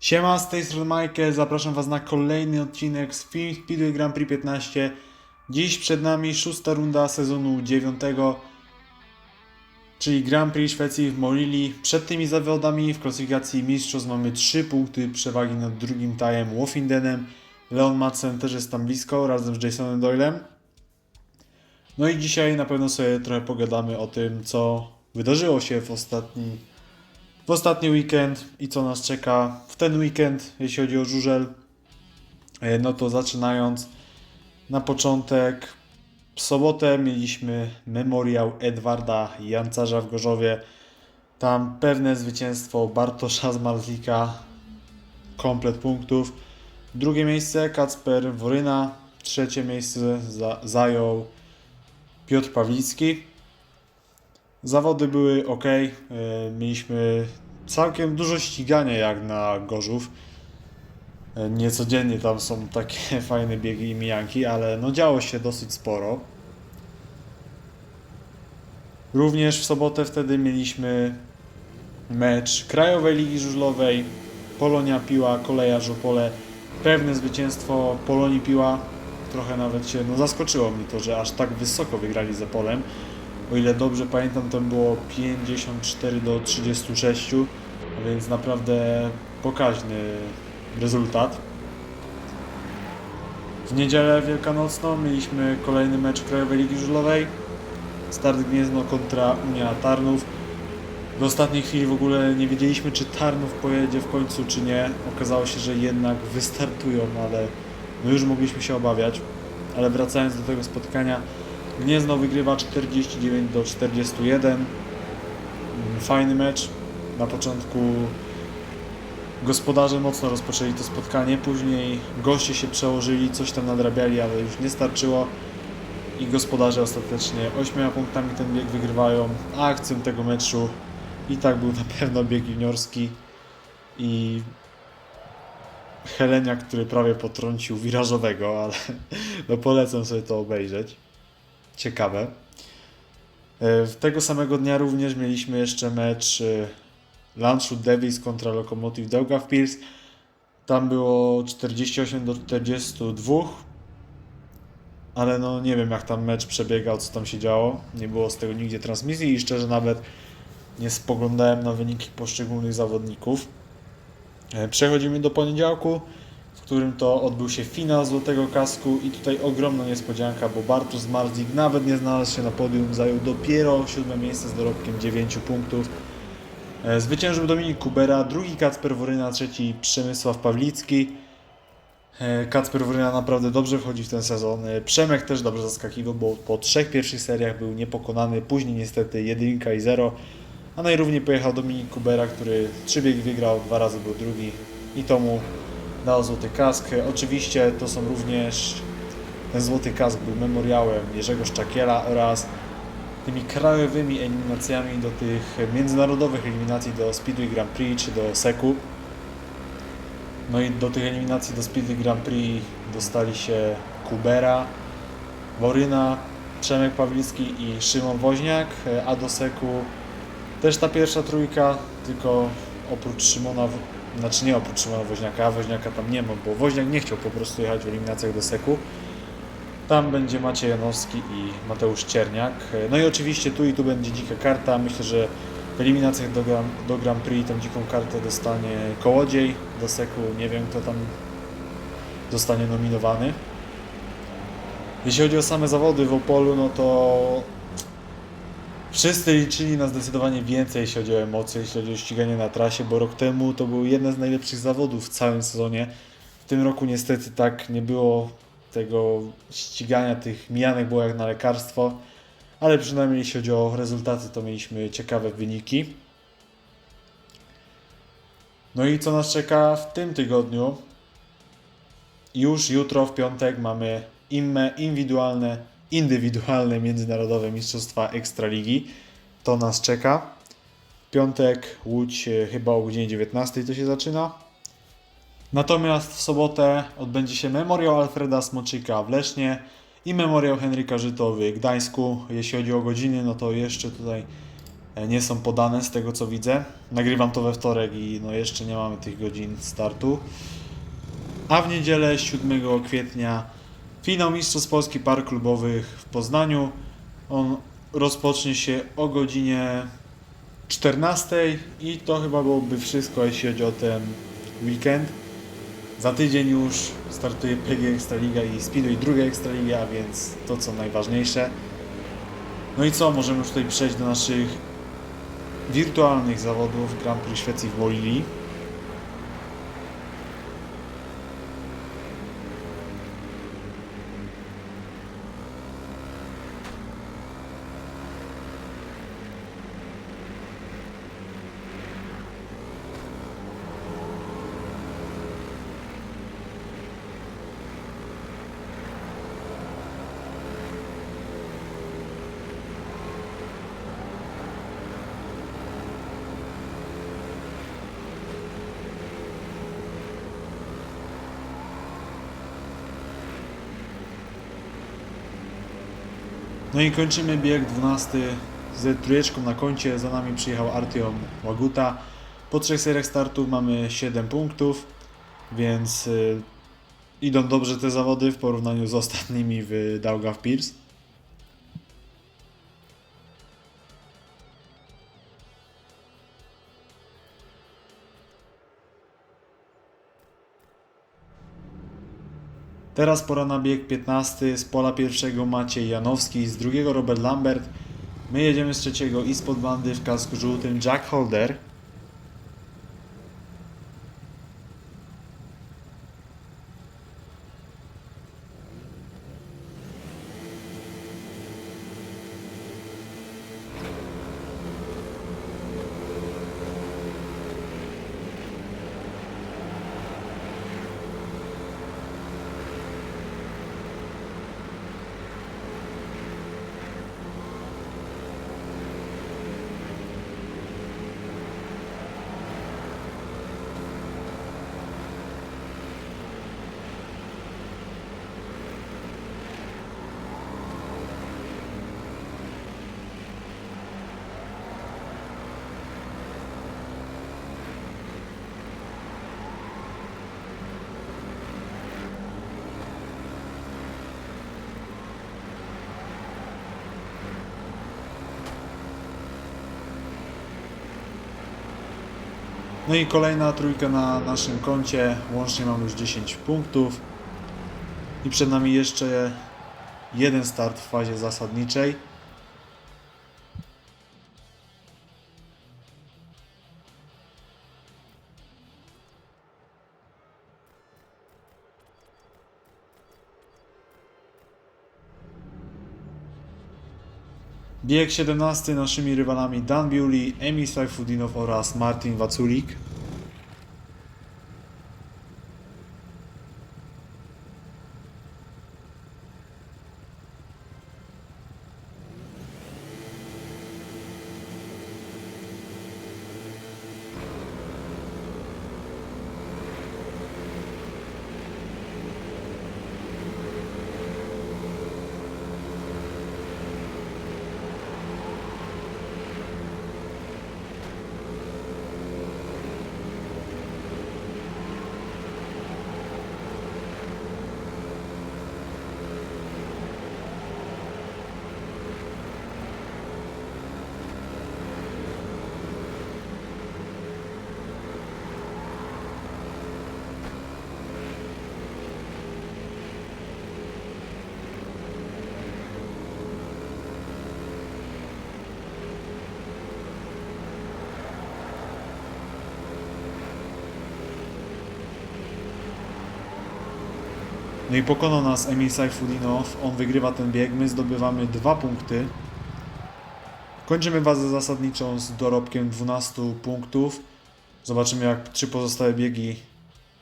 Siema, z tej strony Michael, zapraszam Was na kolejny odcinek z Film Speedway Grand Prix 15. Dziś przed nami szósta runda sezonu 9, czyli Grand Prix Szwecji w Morili. Przed tymi zawodami w klasyfikacji mistrzostw mamy 3 punkty przewagi nad drugim tajem Wofindenem. Leon Madsen też jest tam blisko, razem z Jasonem Doylem. No i dzisiaj na pewno sobie trochę pogadamy o tym, co wydarzyło się w ostatni w ostatni weekend i co nas czeka w ten weekend, jeśli chodzi o żużel. E, No to zaczynając na początek, w sobotę mieliśmy memoriał Edwarda Jancarza w Gorzowie. Tam pewne zwycięstwo Bartosza z Marzlika, komplet punktów. Drugie miejsce Kacper Woryna, trzecie miejsce za, zajął Piotr Pawlicki. Zawody były ok. Mieliśmy całkiem dużo ścigania jak na Gorzów. E, Niecodziennie tam są takie fajne biegi i mijanki, ale no działo się dosyć sporo. Również w sobotę wtedy mieliśmy mecz Krajowej Ligi Żużlowej. Polonia Piła, Koleja Żopole. Pewne zwycięstwo Polonii Piła. Trochę nawet się no, zaskoczyło mnie to, że aż tak wysoko wygrali za Polem. O ile dobrze pamiętam, to było 54 do 36, a więc naprawdę pokaźny rezultat. W niedzielę wielkanocną mieliśmy kolejny mecz Krajowej Ligi Żużlowej. Start Gniezno kontra Unia Tarnów. W ostatniej chwili w ogóle nie wiedzieliśmy, czy Tarnów pojedzie w końcu, czy nie. Okazało się, że jednak wystartują, ale no już mogliśmy się obawiać. Ale wracając do tego spotkania, Gniezno wygrywa 49 do 41. Mm, Fajny mecz. Na początku gospodarze mocno rozpoczęli to spotkanie, później goście się przełożyli, coś tam nadrabiali, ale już nie starczyło. I gospodarze ostatecznie 8 punktami ten bieg wygrywają. A akcją tego meczu i tak był na pewno bieg juniorski i Helenia, który prawie potrącił wirażowego, ale no polecam sobie to obejrzeć ciekawe. E, Tego samego dnia również mieliśmy jeszcze mecz e, Landshut Davis kontra Lokomotiv Daugavpils. Tam było 48 do 42. Ale no nie wiem jak tam mecz przebiegał, co tam się działo. Nie było z tego nigdzie transmisji i szczerze nawet nie spoglądałem na wyniki poszczególnych zawodników. E, Przechodzimy do poniedziałku którym to odbył się finał Złotego Kasku i tutaj ogromna niespodzianka, bo Bartosz Marzik nawet nie znalazł się na podium, zajął dopiero siódme miejsce z dorobkiem 9 punktów. E, Zwyciężył Dominik Kubera, drugi Kacper Woryna, trzeci Przemysław Pawlicki. E, Kacper Woryna naprawdę dobrze wchodzi w ten sezon. E, Przemek też dobrze zaskakiwał, bo po trzech pierwszych seriach był niepokonany, później niestety jedynka i zero. A najrówniej pojechał Dominik Kubera, który trzy biegi wygrał, dwa razy był drugi i to mu dał złoty kask. Oczywiście to są również, ten złoty kask był memoriałem Jerzego Szczakiela oraz tymi krajowymi eliminacjami do tych międzynarodowych eliminacji do Speedway Grand Prix czy do SEC-u. No i do tych eliminacji do Speedway Grand Prix dostali się Kubera, Woryna, Przemek Pawlicki i Szymon Woźniak, a do SEC-u też ta pierwsza trójka, tylko oprócz Szymona znaczy nie oprócz Szymona Woźniaka, a Woźniaka tam nie ma, bo Woźniak nie chciał po prostu jechać w eliminacjach do Seku. Tam będzie Maciej Janowski i Mateusz Cierniak. No i oczywiście tu i tu będzie dzika karta. Myślę, że w eliminacjach do, Gram- do Grand Prix tą dziką kartę dostanie Kołodziej. Do Seku nie wiem kto tam zostanie nominowany. Jeśli chodzi o same zawody w Opolu, no to Wszyscy liczyli na zdecydowanie więcej, jeśli chodzi o emocje, jeśli chodzi o ściganie na trasie, bo rok temu to był jeden z najlepszych zawodów w całym sezonie. W tym roku niestety tak nie było tego ścigania, tych mijanek było jak na lekarstwo, ale przynajmniej jeśli chodzi o rezultaty, to mieliśmy ciekawe wyniki. No i co nas czeka w tym tygodniu? Już jutro w piątek mamy IMME indywidualne, indywidualne międzynarodowe mistrzostwa Ekstraligi. To nas czeka. Piątek Łódź e, chyba o godzinie 19 to się zaczyna. Natomiast w sobotę odbędzie się memoriał Alfreda Smoczyka w Lesznie i memoriał Henryka Żytowy w Gdańsku. Jeśli chodzi o godziny, no to jeszcze tutaj e, nie są podane z tego co widzę. Nagrywam to we wtorek i no jeszcze nie mamy tych godzin startu. A w niedzielę 7 kwietnia finał Mistrzostw Polski Par Klubowych w Poznaniu. On rozpocznie się o godzinie 14 i to chyba byłoby wszystko, jeśli chodzi o ten weekend. Za tydzień już startuje PG Ekstraliga i Speedway druga Ekstraliga, więc to co najważniejsze. No i co, możemy już tutaj przejść do naszych wirtualnych zawodów Grand Prix Szwecji w Molili. No i kończymy bieg 12 z trójeczką na koncie. Za nami przyjechał Artyom Łaguta. Po trzech seriach startów mamy 7 punktów, więc y, idą dobrze te zawody w porównaniu z ostatnimi w Daugав Pierce. Teraz pora na bieg 15 z pola pierwszego Maciej Janowski, z drugiego Robert Lambert. My jedziemy z trzeciego i spod bandy w kasku żółtym Jack Holder. No i kolejna trójka na naszym koncie. Łącznie mamy już 10 punktów. I przed nami jeszcze jeden start w fazie zasadniczej. Bieg 17 naszymi rywalami Dan Bewley, Emil Sajfudinow oraz Martin Waculik. No i pokonał nas Emil Sajfudinow. On wygrywa ten bieg. My zdobywamy dwa punkty. Kończymy bazę zasadniczą z dorobkiem 12 punktów. Zobaczymy jak trzy pozostałe biegi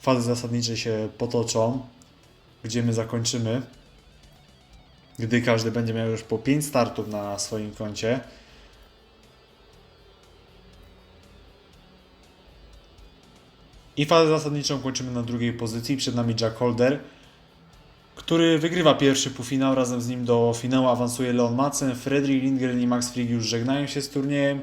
fazy zasadniczej się potoczą. Gdzie my zakończymy. Gdy każdy będzie miał już po 5 startów na swoim koncie. I fazę zasadniczą kończymy na drugiej pozycji. Przed nami Jack Holder, który wygrywa pierwszy półfinał. Razem z nim do finału awansuje Leon Madsen, Fredrik Lindgren i Max Frigg już żegnają się z turniejem.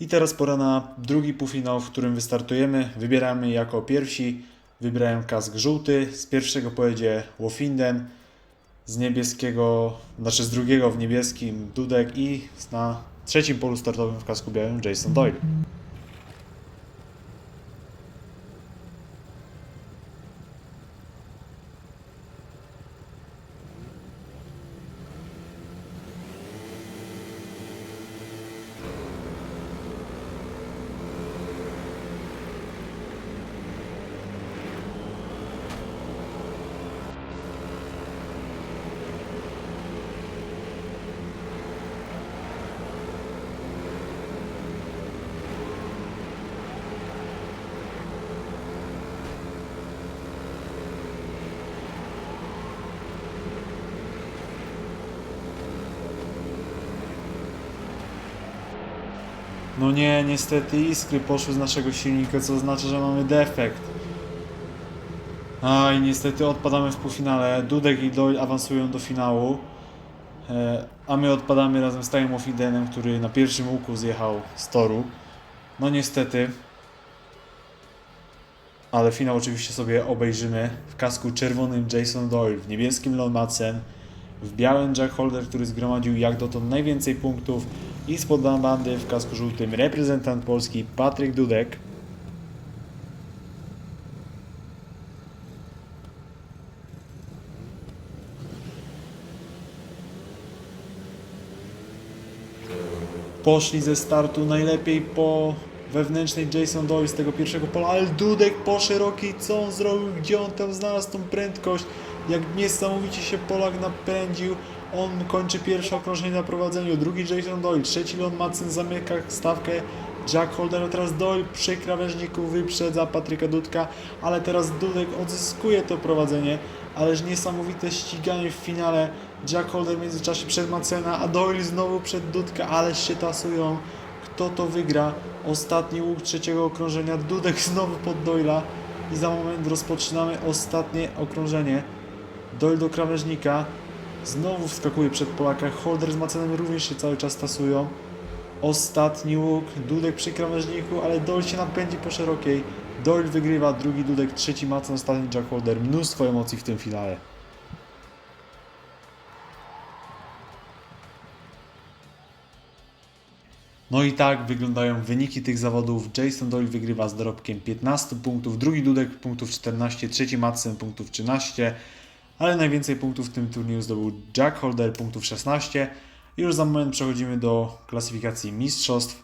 I teraz pora na drugi półfinał, w którym wystartujemy. Wybieramy jako pierwsi. Wybrałem kask żółty. Z pierwszego pojedzie Wofinden. Z niebieskiego, znaczy z drugiego w niebieskim Dudek i na trzecim polu startowym w kasku białym Jason Doyle. No nie, niestety iskry poszły z naszego silnika, co oznacza, że mamy defekt. A i niestety odpadamy w półfinale. Dudek i Doyle awansują do finału. E, a my odpadamy razem z Time of Edenem, który na pierwszym łuku zjechał z toru. No niestety. Ale finał oczywiście sobie obejrzymy w kasku czerwonym Jason Doyle, w niebieskim Lon Madsen, w białym Jack Holder, który zgromadził jak dotąd najwięcej punktów i spod bandy w kasku żółtym reprezentant Polski Patryk Dudek. Poszli ze startu najlepiej po wewnętrznej Jason Doyle z tego pierwszego pola, ale Dudek po szerokiej, co on zrobił, gdzie on tam znalazł tą prędkość, jak niesamowicie się Polak napędził, on kończy pierwsze okrążenie na prowadzeniu, drugi Jason Doyle, trzeci Leon Madsen zamyka stawkę, Jack Holder, a teraz Doyle przy krawężniku wyprzedza Patryka Dudka, ale teraz Dudek odzyskuje to prowadzenie, ależ niesamowite ściganie w finale, Jack Holder w międzyczasie przed Madsena, a Doyle znowu przed Dudka, ależ się tasują, kto to wygra, ostatni łuk trzeciego okrążenia, Dudek znowu pod Doyla i za moment rozpoczynamy ostatnie okrążenie, Doyle do krawężnika, Znowu wskakuje przed Polaka. Holder z Macenem również się cały czas tasują. Ostatni łuk, Dudek przy krawężniku, ale Doyle się napędzi po szerokiej. Doyle wygrywa, drugi Dudek, trzeci Macen, ostatni Jack Holder. Mnóstwo emocji w tym finale. No i tak wyglądają wyniki tych zawodów. Jason Doyle wygrywa z dorobkiem 15 punktów, drugi Dudek punktów 14, trzeci Madsen punktów 13, ale najwięcej punktów w tym turnieju zdobył Jack Holder punktów 16. I już za moment przechodzimy do klasyfikacji mistrzostw.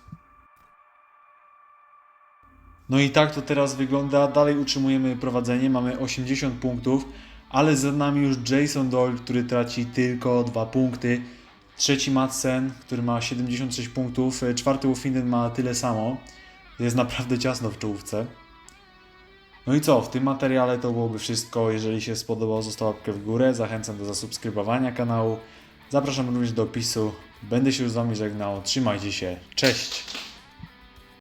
No i tak to teraz wygląda. Dalej utrzymujemy prowadzenie, mamy 80 punktów, ale za nami już Jason Doyle, który traci tylko 2 punkty. Trzeci Madsen, który ma 76 punktów. Czwarty Wolfinden ma tyle samo. Jest naprawdę ciasno w czołówce. No i co, w tym materiale to byłoby wszystko. Jeżeli się spodobało, zostaw łapkę w górę. Zachęcam do zasubskrybowania kanału. Zapraszam również do opisu. Będę się już z Wami żegnał. Trzymajcie się. Cześć!